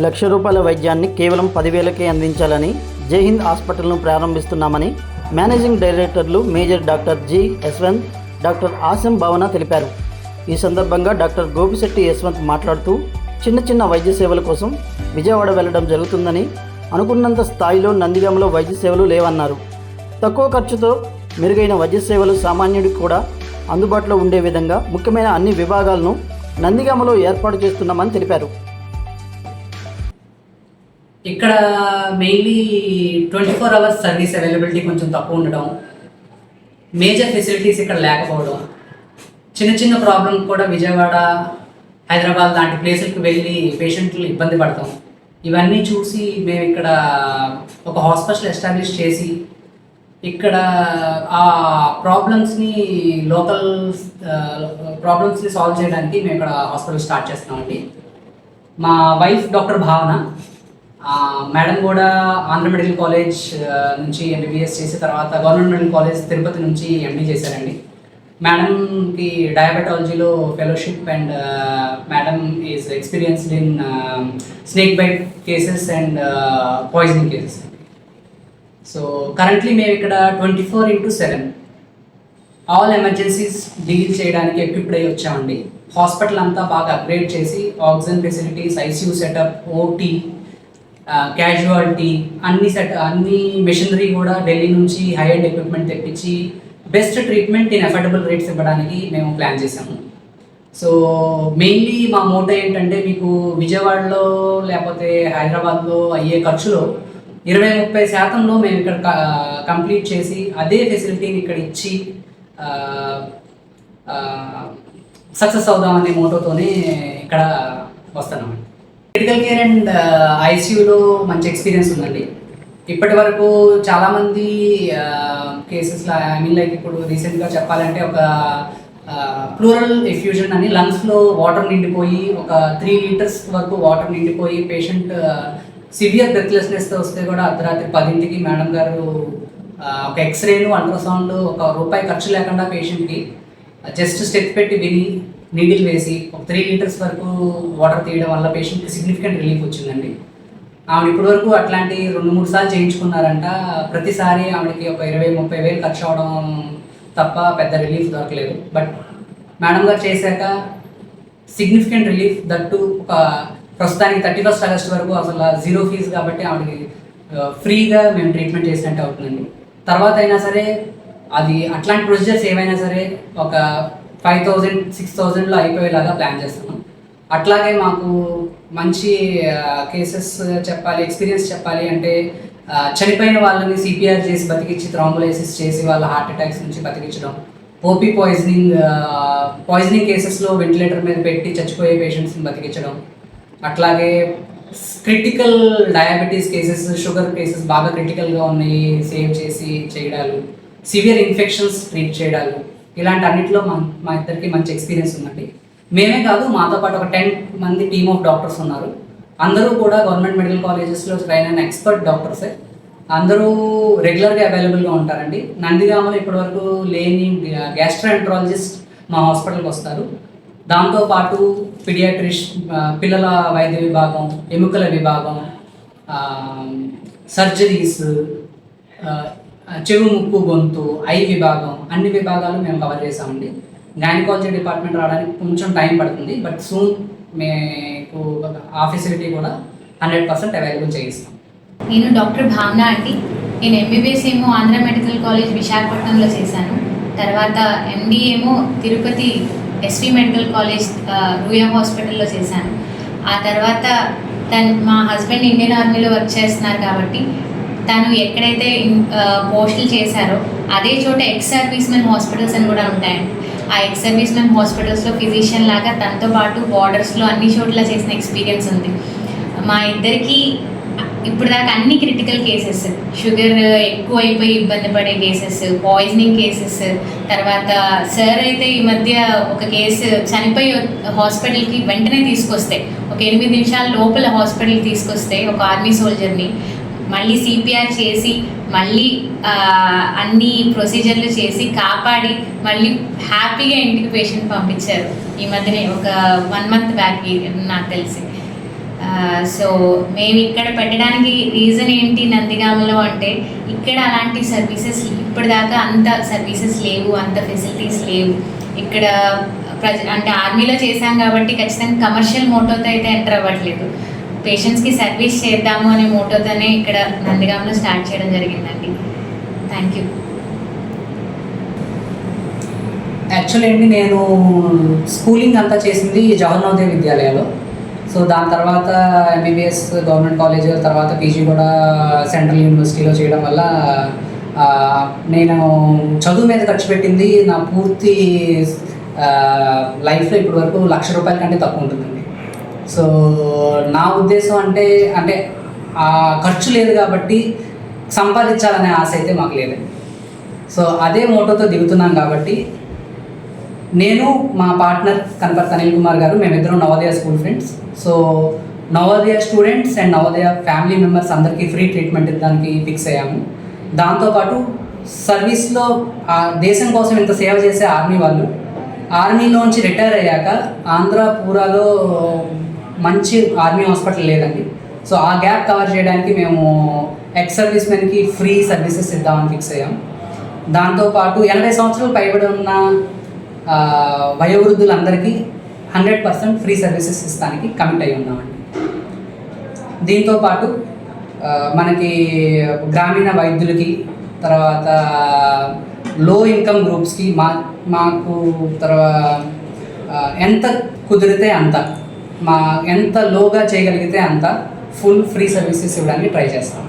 లక్ష రూపాయల వైద్యాన్ని కేవలం పదివేలకే అందించాలని జైహింద్ హాస్పిటల్ను ప్రారంభిస్తున్నామని మేనేజింగ్ డైరెక్టర్లు major doctor G Yashwant doctor Asam Bhavana తెలిపారు. ఈ సందర్భంగా డాక్టర్ గోపిశెట్టి యశ్వంత్ మాట్లాడుతూ చిన్న చిన్న వైద్య సేవల కోసం విజయవాడ వెళ్ళడం జరుగుతుందని అనుకున్నంత స్థాయిలో నందిగామలో వైద్య సేవలు లేవన్నారు. తక్కువ ఖర్చుతో మెరుగైన వైద్య సేవలు సామాన్యుడికి కూడా అందుబాటులో ఉండే విధంగా ముఖ్యమైన అన్ని విభాగాలను నందిగామలో ఏర్పాటు చేస్తున్నామని తెలిపారు. ఇక్కడ mainly twenty four hours service availability కొంచెం తక్కువ ఉండడం మేజర్ ఫెసిలిటీస్ ఇక్కడ లేకపోవడం చిన్న చిన్న ప్రాబ్లం కూడా విజయవాడ హైదరాబాద్ లాంటి ప్లేసులకు వెళ్ళి పేషెంట్లు ఇబ్బంది పడతాం. ఇవన్నీ చూసి మేము ఇక్కడ ఒక హాస్పిటల్ ఎస్టాబ్లిష్ చేసి ఇక్కడ ఆ ప్రాబ్లమ్స్ని లోకల్ ప్రాబ్లమ్స్ని సాల్వ్ చేయడానికి మేము ఇక్కడ హాస్పిటల్ స్టార్ట్ చేస్తామండి మా వైఫ్ డాక్టర్ భావన మేడం కూడా ఆంధ్ర మెడికల్ కాలేజ్ నుంచి ఎంబీబీఎస్ చేసిన తర్వాత గవర్నమెంట్ మెడికల్ కాలేజ్ తిరుపతి నుంచి ఎండి చేశారండి. మేడంకి డయాబెటాలజీలో fellowship and madam is experienced in snake bite cases and poisoning cases so currently మేము ఇక్కడ twenty four into seven all emergencies deal చేయడానికి ఎక్విప్డ్ అయ్యి వచ్చామండి. హాస్పిటల్ అంతా బాగా అప్గ్రేడ్ చేసి oxygen facilities ICU setup OT casualty అన్ని సెట్ అన్ని మెషినరీ కూడా ఢిల్లీ నుంచి హై అండ్ ఎక్విప్మెంట్ తెప్పించి best treatment in affordable rates ఇవ్వడానికి మేము ప్లాన్ చేసాము సో మెయిన్లీ మా మోటో ఏంటంటే మీకు విజయవాడలో లేకపోతే హైదరాబాద్లో అయ్యే ఖర్చులో ఇరవై ముప్పై శాతంలో మేము ఇక్కడ కంప్లీట్ చేసి అదే ఫెసిలిటీని ఇక్కడ ఇచ్చి సక్సెస్ అవుదామనే మోటోతోనే ఇక్కడ వస్తున్నామండి క్రిటికల్ కేర్ అండ్ ఐసీయూలో మంచి ఎక్స్పీరియన్స్ ఉందండి. ఇప్పటి వరకు చాలామంది కేసెస్లో ఐ మీన్ లైక్ ఇప్పుడు రీసెంట్గా చెప్పాలంటే ఒక ప్లూరల్ ఎఫ్యూజన్ అని లంగ్స్లో వాటర్ నిండిపోయి ఒక త్రీ లీటర్స్ వరకు వాటర్ నిండిపోయి పేషెంట్ సివియర్ బ్రెత్లెస్నెస్తో వస్తే కూడా అర్ధరాత్రి పదింటికి మేడం గారు ఒక ఎక్స్రేను అల్ట్రాసౌండ్ ఒక రూపాయి ఖర్చు లేకుండా పేషెంట్కి జస్ట్ స్టెప్ పెట్టి విని నీడిల్ వేసి ఒక త్రీ లీటర్స్ వరకు వాటర్ తీయడం వల్ల పేషెంట్కి సిగ్నిఫికెంట్ రిలీఫ్ వచ్చిందండి. ఆవిడ ఇప్పటి వరకు అట్లాంటి రెండు మూడు సార్లు చేయించుకున్నారంట. ప్రతిసారి ఆవిడకి ఒక ఇరవై ముప్పై వేలు ఖర్చు అవడం తప్ప పెద్ద రిలీఫ్ దొరకలేదు. బట్ మేడం గారు చేశాక సిగ్నిఫికెంట్ రిలీఫ్ దట్టు ఒక ప్రస్తుతానికి థర్టీ ఫస్ట్ ఆగస్ట్ వరకు అసలు జీరో ఫీజు కాబట్టి ఆవిడకి ఫ్రీగా మేము ట్రీట్మెంట్ చేసినట్టు అవుతుందండి. తర్వాత అయినా సరే అది అట్లాంటి ప్రొసీజర్స్ ఏమైనా సరే ఒక ఫైవ్ థౌజండ్ సిక్స్ థౌజండ్లో అయిపోయేలాగా ప్లాన్ చేస్తున్నాం అట్లాగే మాకు మంచి కేసెస్ చెప్పాలి ఎక్స్పీరియన్స్ చెప్పాలి అంటే చనిపోయిన వాళ్ళని సిపిఆర్ చేసి బతికించి థ్రాంబులైసిస్ చేసి వాళ్ళ హార్ట్ అటాక్స్ నుంచి బతికించడం ఓపీ పాయిజనింగ్ పాయిజనింగ్ కేసెస్లో వెంటిలేటర్ మీద పెట్టి చచ్చిపోయే పేషెంట్స్ని బతికించడం అట్లాగే critical diabetes cases sugar cases బాగా క్రిటికల్గా ఉన్నాయి సేవ్ చేసి చేయడాలు సివియర్ ఇన్ఫెక్షన్స్ ట్రీట్ చేయడాలు ఇలాంటి అన్నింటిలో మా మా ఇద్దరికి మంచి ఎక్స్పీరియన్స్ ఉందండి. మేమే కాదు మాతో పాటు ఒక టెన్ మంది టీమ్ ఆఫ్ డాక్టర్స్ ఉన్నారు. అందరూ కూడా గవర్నమెంట్ మెడికల్ కాలేజెస్లో ట్రైన్ అయిన ఎక్స్పర్ట్ డాక్టర్సే అందరూ రెగ్యులర్గా అవైలబుల్గా ఉంటారండి. నందిగామలో ఇప్పటివరకు లేని గ్యాస్ట్రాంట్రాలజిస్ట్ మా హాస్పిటల్కి వస్తారు. దాంతోపాటు పిడియాట్రిష్ పిల్లల వైద్య విభాగం ఎముకల విభాగం సర్జరీస్ చెవి ముక్కు గొంతు ఐ విభాగం అన్ని విభాగాలు మేము కవర్ చేసామండి గైనకాలజీ డిపార్ట్మెంట్ రావడానికి కొంచెం టైం పడుతుంది బట్ సూన్ మీకు ఆ ఫెసిలిటీ కూడా హండ్రెడ్ పర్సెంట్ అవైలబుల్ చేయిస్తాం. నేను డాక్టర్ భావన అండి. నేను ఎంబీబీఎస్ ఏమో ఆంధ్ర మెడికల్ కాలేజ్ విశాఖపట్నంలో చేశాను. తర్వాత ఎండి ఏమో తిరుపతి ఎస్వి మెడికల్ కాలేజ్ ఆ, రూయా హాస్పిటల్లో చేశాను. ఆ తర్వాత తను మా హస్బెండ్ ఇండియన్ ఆర్మీలో వర్క్ చేస్తున్నారు కాబట్టి తను ఎక్కడైతే పోస్టులు చేశారో అదే చోట ఎక్స్ సర్వీస్ మెన్ హాస్పిటల్స్ అని కూడా ఉంటాయండి ఆ ఎక్స్ సర్వీస్ మెన్ హాస్పిటల్స్లో ఫిజిషియన్ లాగా తనతో పాటు బార్డర్స్లో అన్ని చోట్ల చేసిన ఎక్స్పీరియన్స్ ఉంది. మా ఇద్దరికి ఇప్పుడు దాకా అన్ని క్రిటికల్ కేసెస్ షుగర్ ఎక్కువ అయిపోయి ఇబ్బంది పడే కేసెస్ పాయిజనింగ్ కేసెస్ తర్వాత సార్ అయితే ఈ మధ్య ఒక కేసు చనిపోయి హాస్పిటల్కి వెంటనే తీసుకొస్తే ఒక ఎనిమిది నిమిషాల లోపల హాస్పిటల్కి తీసుకొస్తే ఒక ఆర్మీ సోల్జర్ని మళ్ళీ సిపిఆర్ చేసి మళ్ళీ అన్ని ప్రొసీజర్లు చేసి కాపాడి మళ్ళీ హ్యాపీగా ఇంటికి పేషెంట్ పంపించారు. ఈ మధ్యనే ఒక వన్ మంత్ బ్యాక్ నాకు తెలిసి. సో మేము ఇక్కడ పెట్టడానికి రీజన్ ఏంటి నందిగామలో అంటే ఇక్కడ అలాంటి సర్వీసెస్ ఇప్పటిదాకా అంత సర్వీసెస్ లేవు అంత ఫెసిలిటీస్ లేవు. ఇక్కడ ప్రజ అంటే ఆర్మీలో చేశాం కాబట్టి ఖచ్చితంగా కమర్షియల్ మోటోతో అయితే ఎంటర్ అవ్వట్లేదు. పేషెంట్స్కి సర్వీస్ చేద్దాము అనే మోటోతోనే ఇక్కడ నందిగామలో స్టార్ట్ చేయడం జరిగిందండి. థ్యాంక్ యూ యాక్చువల్లీ అండి నేను స్కూలింగ్ అంతా చేసింది జవహర్ నవోదయ విద్యాలయంలో. సో దాని తర్వాత ఎంబీబీఎస్ గవర్నమెంట్ కాలేజ్ తర్వాత పీజీ కూడా సెంట్రల్ యూనివర్సిటీలో చేయడం వల్ల నేను చదువు మీద ఖర్చు పెట్టింది నా పూర్తి లైఫ్లో ఇప్పటి వరకు లక్ష రూపాయల కంటే తక్కువ ఉంటుందండి. సో నా ఉద్దేశం అంటే అంటే ఆ ఖర్చు లేదు కాబట్టి సంపాదించాలనే ఆశ అయితే మాకు లేదు. సో అదే మోటోతో దిగుతున్నాం కాబట్టి నేను మా పార్ట్నర్ కనపర్తి అనిల్ కుమార్ గారు మేమిద్దరం Navodaya school friends. So Navodaya students and Navodaya family members అందరికీ ఫ్రీ ట్రీట్మెంట్ ఇవ్వడానికి ఫిక్స్ అయ్యాము. దాంతోపాటు సర్వీస్లో ఆ దేశం కోసం ఇంత సేవ చేసే ఆర్మీ వాళ్ళు ఆర్మీలోంచి రిటైర్ అయ్యాక ఆంధ్ర పూరాలో మంచి ఆర్మీ హాస్పిటల్ లేదండి. సో ఆ గ్యాప్ కవర్ చేయడానికి మేము ఎక్స్ సర్వీస్ మెన్కి ఫ్రీ సర్వీసెస్ ఇద్దామని ఫిక్స్ అయ్యాం. దాంతోపాటు ఎనభై సంవత్సరాలు పైబడి ఉన్న వయోవృద్ధులందరికీ హండ్రెడ్ పర్సెంట్ ఫ్రీ సర్వీసెస్ ఇస్తానికి కమిట్ అయి ఉన్నామండి. దీంతోపాటు మనకి గ్రామీణ వైద్యులకి తర్వాత లో ఇన్కమ్ గ్రూప్స్కి మా మాకు తర్వాత ఎంత కుదిరితే అంత మా ఎంత లోగా చేయగలిగితే అంత ఫుల్ ఫ్రీ సర్వీసెస్ ఇవ్వడానికి ట్రై చేస్తాం.